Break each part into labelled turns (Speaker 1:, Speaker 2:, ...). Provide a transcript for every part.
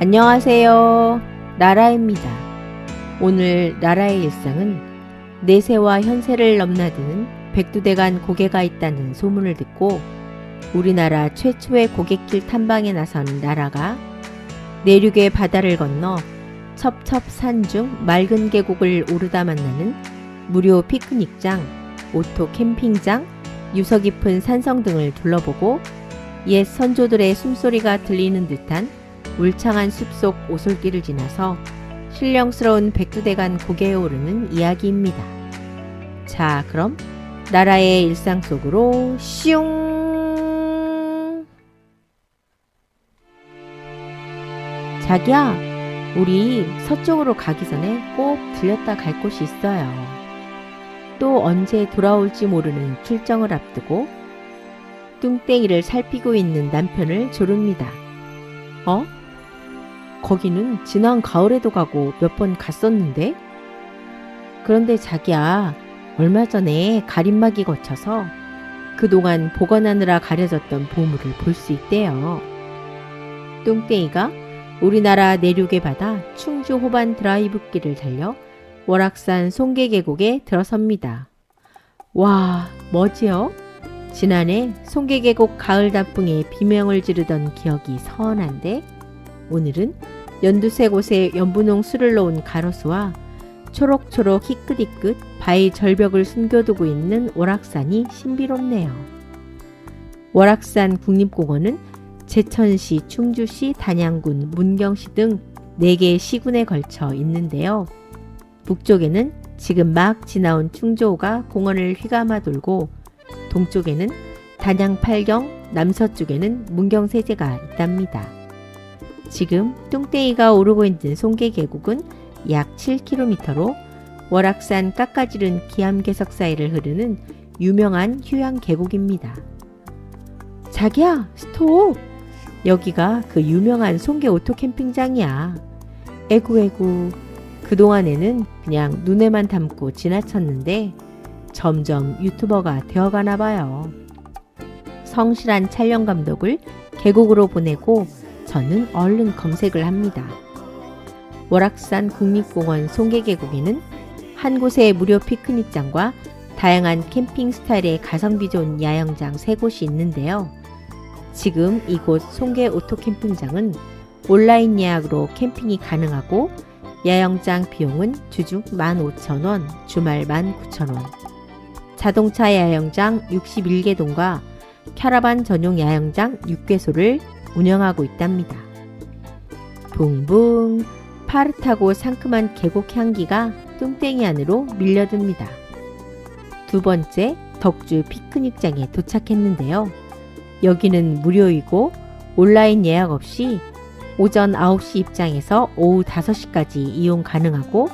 Speaker 1: 안녕하세요. 나라입니다. 오늘 나라의 일상은 내세와 현세를 넘나드는 백두대간 고개가 있다는 소문을 듣고 우리나라 최초의 고갯길 탐방에 나선 나라가 내륙의 바다를 건너 첩첩산 중 맑은 계곡을 오르다 만나는 무료 피크닉장, 오토 캠핑장, 유서 깊은 산성 등을 둘러보고 옛 선조들의 숨소리가 들리는 듯한 울창한 숲속 오솔길을 지나서 신령스러운 백두대간 고개에 오르는 이야기입니다. 자, 그럼 나라의 일상 속으로 슝! 자기야, 우리 서쪽으로 가기 전에 꼭 들렸다 갈 곳이 있어요. 또 언제 돌아올지 모르는 출정을 앞두고 뚱땡이를 살피고 있는 남편을 조릅니다. 어? 거기는 지난 가을에도 가고 몇 번 갔었는데? 그런데 자기야, 얼마 전에 가림막이 거쳐서 그동안 보관하느라 가려졌던 보물을 볼 수 있대요. 뚱땡이가 우리나라 내륙의 바다 충주 호반 드라이브길을 달려 월악산 송계 계곡에 들어섭니다. 와, 뭐지요? 지난해 송계 계곡 가을 단풍에 비명을 지르던 기억이 서운한데 오늘은 연두색 옷에 연분홍 술을 놓은 가로수와 초록초록 희끗희끗 바위 절벽을 숨겨두고 있는 월악산이 신비롭네요. 월악산 국립공원은 제천시, 충주시, 단양군, 문경시 등 4개의 시군에 걸쳐 있는데요. 북쪽에는 지금 막 지나온 충주호가 공원을 휘감아 돌고 동쪽에는 단양 팔경, 남서쪽에는 문경세제가 있답니다. 지금 뚱땡이가 오르고 있는 송계 계곡은 약 7km로 월악산 깎아지른 기암괴석 사이를 흐르는 유명한 휴양 계곡입니다. 자기야, 스톱! 여기가 그 유명한 송계 오토 캠핑장이야. 에구에구. 그동안에는 그냥 눈에만 담고 지나쳤는데 점점 유튜버가 되어가나 봐요. 성실한 촬영 감독을 계곡으로 보내고 저는 얼른 검색을 합니다. 월악산 국립공원 송계계곡에는 한 곳의 무료 피크닉장과 다양한 캠핑 스타일의 가성비 좋은 야영장 3곳이 있는데요. 지금 이곳 송계 오토 캠핑장은 온라인 예약으로 캠핑이 가능하고 야영장 비용은 주중 15,000원, 주말 19,000원. 자동차 야영장 61개동과 캐러반 전용 야영장 6개소를 운영하고 있답니다. 붕붕 파릇하고 상큼한 계곡 향기가 뚱땡이 안으로 밀려듭니다. 두 번째 덕주 피크닉장에 도착했는데요. 여기는 무료이고 온라인 예약 없이 오전 9시 입장해서 오후 5시까지 이용 가능하고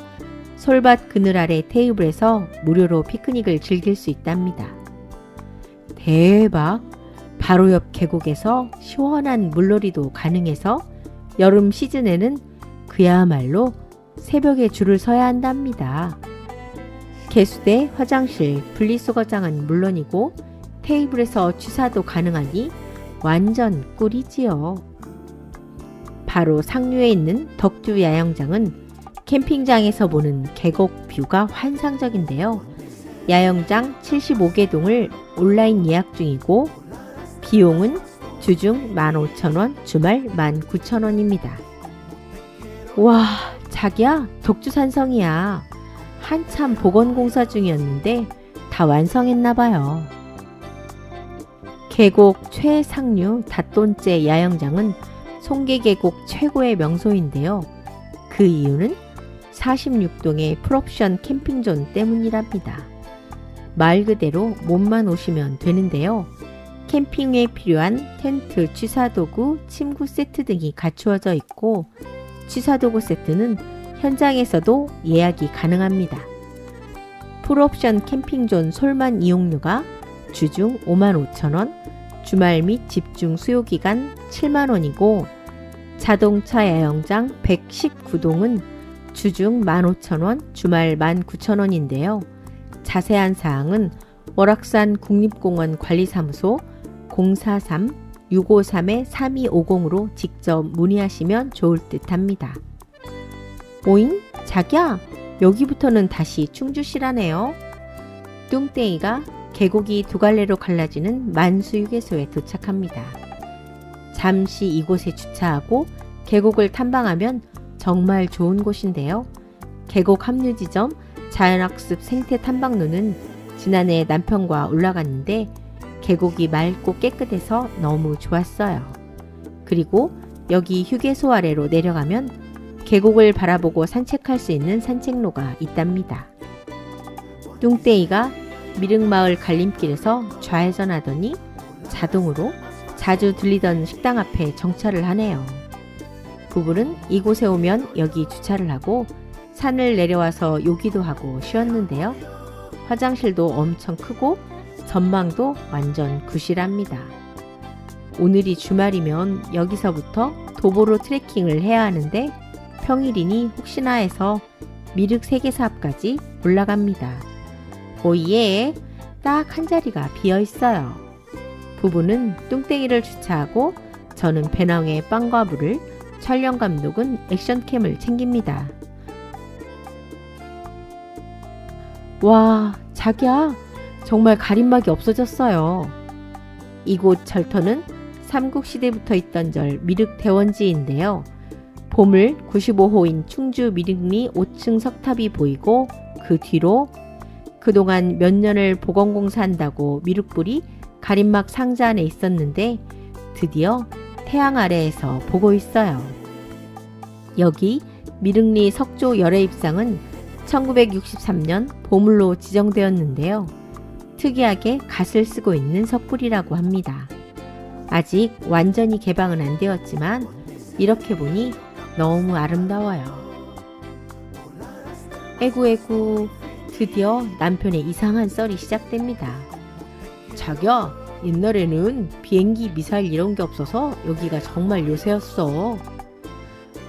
Speaker 1: 솔밭 그늘 아래 테이블에서 무료로 피크닉을 즐길 수 있답니다. 대박! 바로 옆 계곡에서 시원한 물놀이도 가능해서 여름 시즌에는 그야말로 새벽에 줄을 서야 한답니다. 개수대, 화장실, 분리수거장은 물론이고 테이블에서 취사도 가능하니 완전 꿀이지요. 바로 상류에 있는 덕주 야영장은 캠핑장에서 보는 계곡 뷰가 환상적인데요. 야영장 75개 동을 온라인 예약 중이고 비용은 주중 15,000원, 주말 19,000원입니다. 와, 자기야, 독주산성이야. 한참 복원공사 중이었는데 다 완성했나봐요. 계곡 최상류 닷돈째 야영장은 송계계곡 최고의 명소인데요. 그 이유는 46동의 풀옵션 캠핑존 때문이랍니다. 말 그대로 몸만 오시면 되는데요. 캠핑에 필요한 텐트, 취사도구, 침구 세트 등이 갖추어져 있고 취사도구 세트는 현장에서도 예약이 가능합니다. 풀옵션 캠핑존 솔만 이용료가 주중 55,000원, 주말 및 집중 수요기간 7만원이고 자동차 야영장 119동은 주중 15,000원, 주말 19,000원인데요. 자세한 사항은 월악산 국립공원 관리사무소 653-3250으로 직접 문의하시면 좋을 듯 합니다. 오잉? 자기야, 여기부터는 다시 충주시라네요. 뚱땡이가 계곡이 두 갈래로 갈라지는 만수휴게소에 도착합니다. 잠시 이곳에 주차하고 계곡을 탐방하면 정말 좋은 곳인데요. 계곡 합류 지점 자연학습 생태 탐방로는 지난해 남편과 올라갔는데 계곡이 맑고 깨끗해서 너무 좋았어요. 그리고 여기 휴게소 아래로 내려가면 계곡을 바라보고 산책할 수 있는 산책로가 있답니다. 뚱땡이가 미륵마을 갈림길에서 좌회전하더니 자동으로 자주 들리던 식당 앞에 정차를 하네요. 부부는 이곳에 오면 여기 주차를 하고 산을 내려와서 요기도 하고 쉬었는데요. 화장실도 엄청 크고 전망도 완전 구실합니다. 오늘이 주말이면 여기서부터 도보로 트레킹을 해야 하는데 평일이니 혹시나 해서 미륵 세계사 앞까지 올라갑니다. 오예, 딱 한 자리가 비어 있어요. 부부는 뚱땡이를 주차하고 저는 배낭에 빵과 물을, 촬영 감독은 액션캠을 챙깁니다. 와, 자기야, 정말 가림막이 없어졌어요. 이곳 절터는 삼국시대부터 있던 절 미륵 대원지인데요. 보물 95호인 충주 미륵리 5층 석탑이 보이고 그 뒤로 그동안 몇 년을 보건공사 한다고 미륵불이 가림막 상자 안에 있었는데 드디어 태양 아래에서 보고 있어요. 여기 미륵리 석조 열애 입상은 1963년 보물로 지정되었는데요. 특이하게 갓을 쓰고 있는 석불이라고 합니다. 아직 완전히 개방은 안 되었지만 이렇게 보니 너무 아름다워요. 에구에구 드디어 남편의 이상한 썰이 시작됩니다. 자기야 옛날에는 비행기 미사일 이런 게 없어서 여기가 정말 요새였어.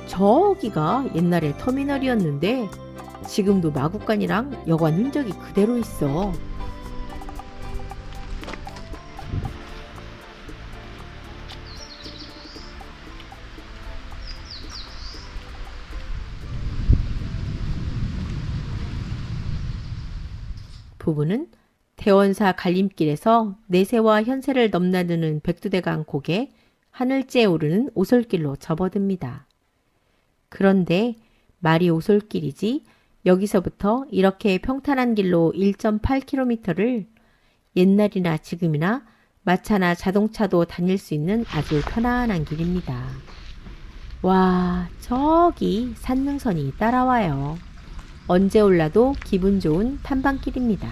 Speaker 1: 저기가 옛날에 터미널이었는데 지금도 마구간이랑 여관 흔적이 그대로 있어. 부부는 대원사 갈림길에서 내세와 현세를 넘나드는 백두대간 곡에 하늘째에 오르는 오솔길로 접어듭니다. 그런데 말이 오솔길이지 여기서부터 이렇게 평탄한 길로 1.8km를 옛날이나 지금이나 마차나 자동차도 다닐 수 있는 아주 편안한 길입니다. 와, 저기 산능선이 따라와요. 언제 올라도 기분 좋은 탐방길입니다.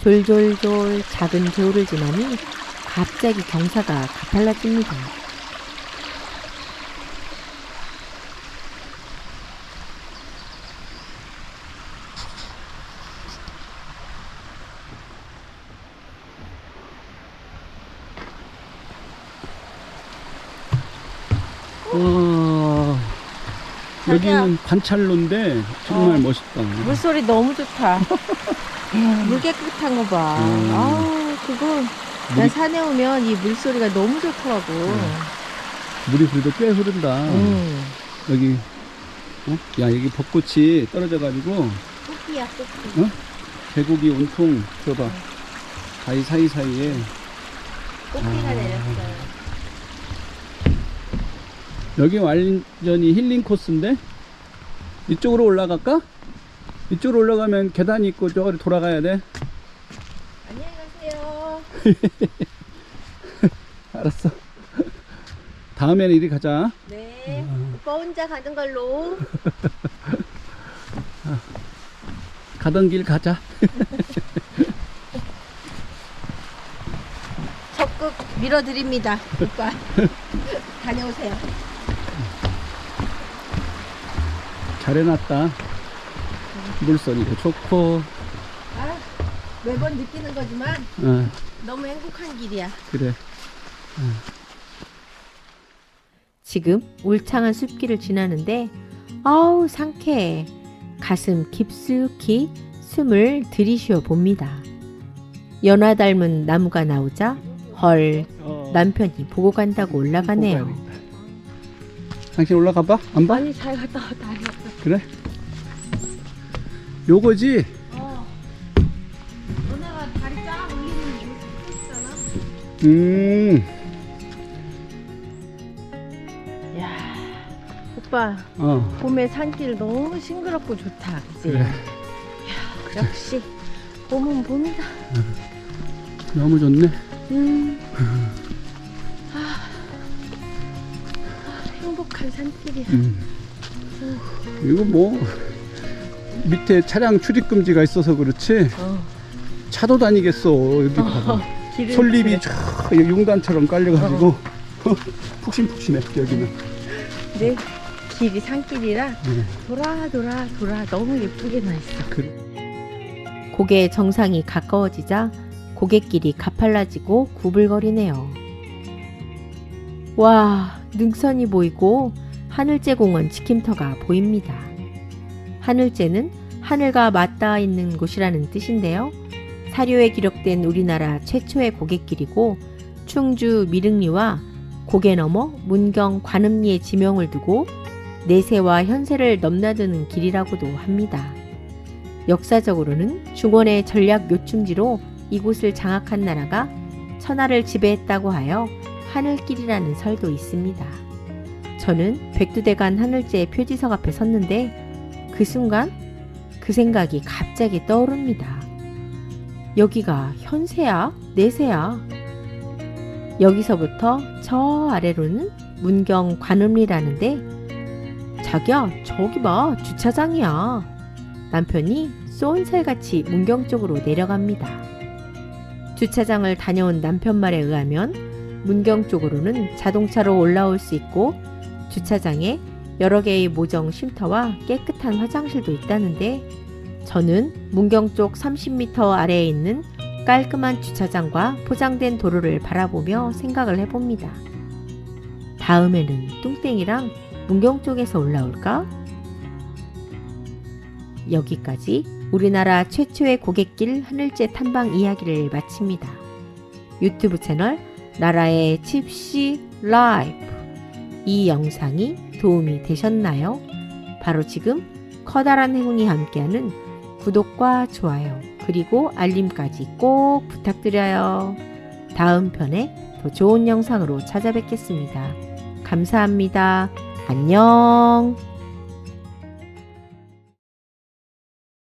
Speaker 1: 졸졸졸 작은 개울을 지나니 갑자기 경사가 가팔라집니다.
Speaker 2: 와 여기는 관찰로인데 정말
Speaker 1: 어.
Speaker 2: 멋있다.
Speaker 1: 물소리 너무 좋다. 물 깨끗한 거 봐.
Speaker 2: 음.
Speaker 1: 아, 그거 난
Speaker 2: 물이,
Speaker 1: 산에 오면 이 물소리가 너무 좋더라고.
Speaker 2: 물이 그래도 꽤 흐른다.
Speaker 1: 음.
Speaker 2: 여기 어? 야 여기 벚꽃이 떨어져가지고
Speaker 1: 꽃이야, 꽃이.
Speaker 2: 계곡이 온통 저봐 바위 사이 사이에
Speaker 1: 꽃이가
Speaker 2: 아.
Speaker 1: 내렸어요.
Speaker 2: 여기 완전히 힐링 코스인데 이쪽으로 올라갈까? 이쪽으로 올라가면 계단이 있고 저기로 돌아가야 돼.
Speaker 1: 안녕히 가세요.
Speaker 2: 알았어. 다음에는 이리 가자.
Speaker 1: 네. 오빠 혼자 가는 걸로.
Speaker 2: 가던 길 가자.
Speaker 1: 적극 밀어드립니다. 오빠. 다녀오세요.
Speaker 2: 잘 해놨다. 물소리도 좋고,
Speaker 1: 아, 매번 느끼는 거지만
Speaker 2: 어,
Speaker 1: 너무 행복한 길이야.
Speaker 2: 그래.
Speaker 1: 지금 울창한 숲길을 지나는데 아우 상쾌해. 가슴 깊숙이 숨을 들이쉬어 봅니다. 연화 닮은 나무가 나오자 헐
Speaker 2: 어,
Speaker 1: 남편이 보고 간다고 올라가네요.
Speaker 2: 되겠다. 당신 올라가 봐? 안 봐?
Speaker 3: 아니 잘 갔다 왔다 잘 갔다
Speaker 2: 그래? 요거지?
Speaker 3: 어 너네가 다리 쫙 올리는 거 있잖아
Speaker 2: 음,
Speaker 3: 야 오빠
Speaker 2: 어,
Speaker 3: 봄에 산길 너무 싱그럽고 좋다 그치?
Speaker 2: 그래.
Speaker 3: 역시 봄은 봄이다
Speaker 2: 너무 좋네.
Speaker 3: 음. 아, 행복한 산길이야
Speaker 2: 음. 이거 뭐, 밑에 차량 출입 금지가 있어서 그렇지,
Speaker 3: 어.
Speaker 2: 차도 다니겠어. 여기 봐봐.
Speaker 3: 길을
Speaker 2: 솔잎이
Speaker 3: 그래.
Speaker 2: 쫙 용단처럼 깔려가지고, 푹신푹신해, 여기는.
Speaker 3: 내 길이 산길이라
Speaker 2: 네.
Speaker 3: 돌아 돌아 돌아 너무 예쁘게 나 있어
Speaker 2: 그,
Speaker 1: 고개 정상이 가까워지자 고갯길이 가팔라지고 구불거리네요. 와, 능선이 보이고 하늘제 공원 지킴터가 보입니다. 하늘제는 하늘과 맞닿아 있는 곳이라는 뜻인데요. 사료에 기록된 우리나라 최초의 고갯길이고 충주 미릉리와 고개 넘어 문경 관음리의 지명을 두고 내세와 현세를 넘나드는 길이라고도 합니다. 역사적으로는 중원의 전략 요충지로 이곳을 장악한 나라가 천하를 지배했다고 하여 하늘길이라는 설도 있습니다. 저는 백두대간 하늘제의 표지석 앞에 섰는데 그 순간 그 생각이 갑자기 떠오릅니다. 여기가 현세야? 내세야? 여기서부터 저 아래로는 문경 관음리라는데 자기야 저기 봐 주차장이야. 남편이 쏜살같이 문경 쪽으로 내려갑니다. 주차장을 다녀온 남편 말에 의하면 문경 쪽으로는 자동차로 올라올 수 있고 주차장에 여러 개의 모정 쉼터와 깨끗한 화장실도 있다는데 저는 문경 쪽 30m 아래에 있는 깔끔한 주차장과 포장된 도로를 바라보며 생각을 해봅니다. 다음에는 뚱땡이랑 문경 쪽에서 올라올까? 여기까지 우리나라 최초의 고갯길 하늘제 탐방 이야기를 마칩니다. 유튜브 채널 나라의 칩시 라이프 이 영상이 도움이 되셨나요? 바로 지금 커다란 행운이 함께하는 구독과 좋아요 그리고 알림까지 꼭 부탁드려요. 다음 편에 더 좋은 영상으로 찾아뵙겠습니다. 감사합니다. 안녕.